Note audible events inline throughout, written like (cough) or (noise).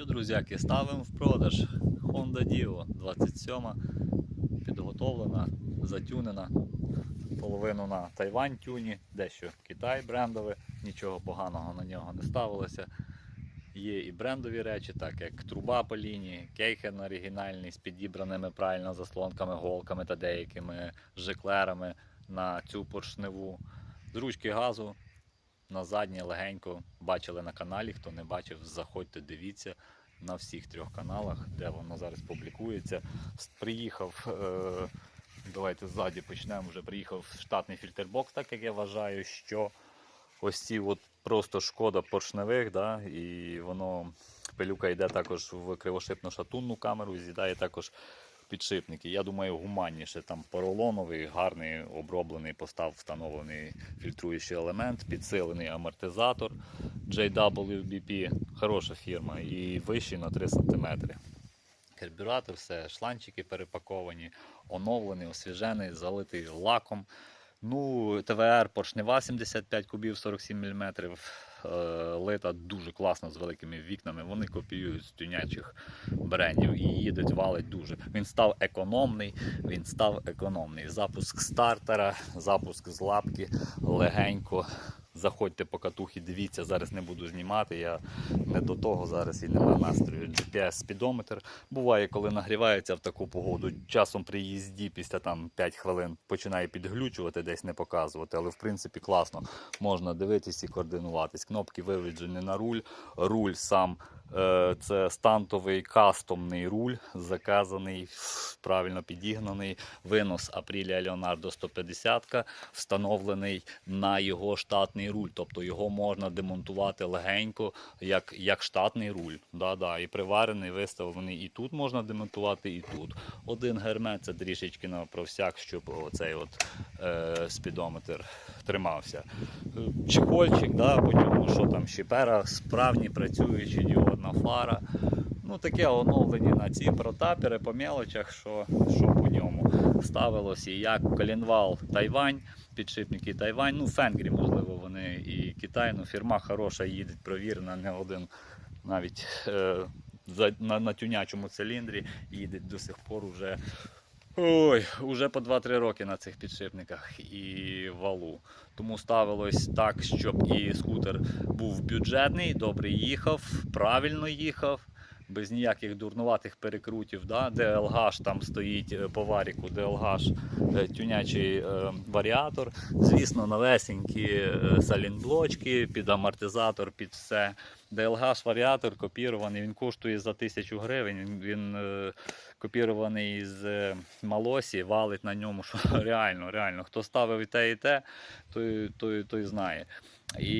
Що, друзяки, ставимо в продаж Honda Dio 27 підготовлена, затюнена. Половину на Тайвань тюні, дещо Китай брендове, нічого поганого на нього не ставилося. Є і брендові речі, так як труба по лінії, кейхен оригінальний з підібраними правильно заслонками, голками та деякими жиклерами на цю поршневу. З ручки газу на заднє легенько бачили на каналі. Хто не бачив, заходьте, дивіться на всіх трьох каналах, де воно зараз публікується. Приїхав, е, давайте ззаді почнемо. Вже приїхав штатний фільтрбокс, так як я вважаю, що ось ці от просто шкода поршневих, да, і воно пилюка йде також в кривошипну шатунну камеру, з'їдає також підшипники. Я думаю, гуманніше там поролоновий, гарний, оброблений, постав встановлений фільтруючий елемент, підсилений амортизатор JWBP, хороша фірма і вищий на 3 см. Карбюратор, все, шланчики перепаковані, оновлений, освіжений, залитий лаком. Ну, ТВР поршнева 75 кубів 47 мм. Лита дуже класно з великими вікнами. Вони копіюють з тюнячих брендів і їдуть, валить дуже. Він став економний, він став економний. Запуск стартера, запуск з лапки легенько. Заходьте по катухи, дивіться, зараз не буду знімати. Я не до того зараз і немає настрою. GPS-спідометр. Буває, коли нагрівається в таку погоду. Часом при їзді після там 5 хвилин починає підглючувати, десь не показувати. Але в принципі класно. Можна дивитись і координуватись. Кнопки виведжені на руль. Руль сам це стантовий кастомний руль, заказаний, правильно підігнаний. Винос Aprilia Leonardo 150 встановлений на його штатний руль. Тобто його можна демонтувати легенько, як, як штатний руль. Да-да, і приварений, виставлений і тут можна демонтувати, і тут. Один гермет це трішечки на про всяк, щоб оцей от е, спідометр тримався. Чехольчик, да, по ньому, що там щепера, справні працюючі діодна фара. Ну, таке оновлені на ці протапери по мелочах, що, що по ньому ставилось і як колінвал Тайвань, підшипники Тайвань, ну Фенгрі, можливо, вони і Китай, ну фірма хороша, їде, провірена, не один навіть е, на, на тюнячому циліндрі їде до сих пор уже. Ой, уже по 2-3 роки на цих підшипниках і валу. Тому ставилось так, щоб і скутер був бюджетний, добре їхав, правильно їхав, без ніяких дурнуватих перекрутів. Да? ДЛГ ж там стоїть е, по варіку, ДЛГ ж е, тюнячий е, варіатор. Звісно, новесенькі салінблочки під амортизатор, під все. ДЛГ варіатор копірований, він коштує за тисячу гривень. Він, е, копірований з Малосі, валить на ньому, що (laughs) реально, реально. Хто ставив і те, і те, той, той, той знає. І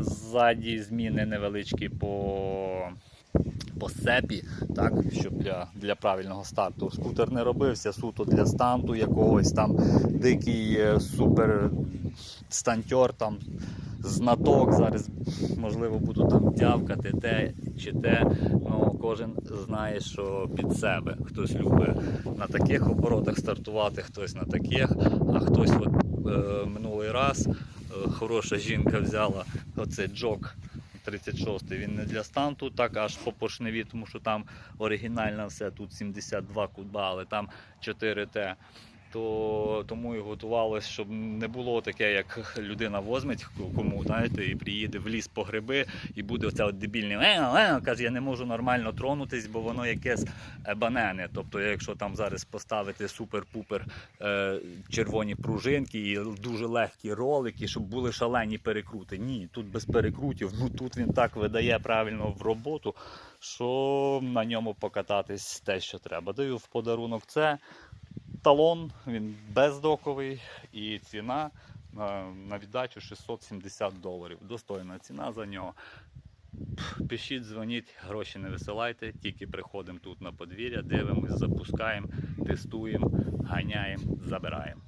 ззаді зміни невеличкі по, по сепі, так, щоб для, для правильного старту. Скутер не робився суто для станту якогось там дикий е, супер стантер там. Знаток зараз, можливо, буду там дявкати те чи те. Ну, кожен знає, що під себе. Хтось любить на таких оборотах стартувати, хтось на таких, а хтось от, е, минулий раз хороша жінка взяла оцей джок 36 він не для станту, так аж по поршневі, тому що там оригінально все, тут 72 куба, але там 4Т. То тому і готувалось, щоб не було таке, як людина возьметь кому, знаєте, і приїде в ліс по гриби, і буде оця от дебільне «Е, е», каже, я не можу нормально тронутись, бо воно якесь е, банене. Тобто, якщо там зараз поставити супер-пупер е, червоні пружинки і дуже легкі ролики, щоб були шалені перекрути. Ні, тут без перекрутів. Ну тут він так видає правильно в роботу, що на ньому покататись те, що треба. Даю в подарунок це. Талон, він бездоковий і ціна на, віддачу 670 доларів. Достойна ціна за нього. Пишіть, дзвоніть, гроші не висилайте, тільки приходимо тут на подвір'я, дивимось, запускаємо, тестуємо, ганяємо, забираємо.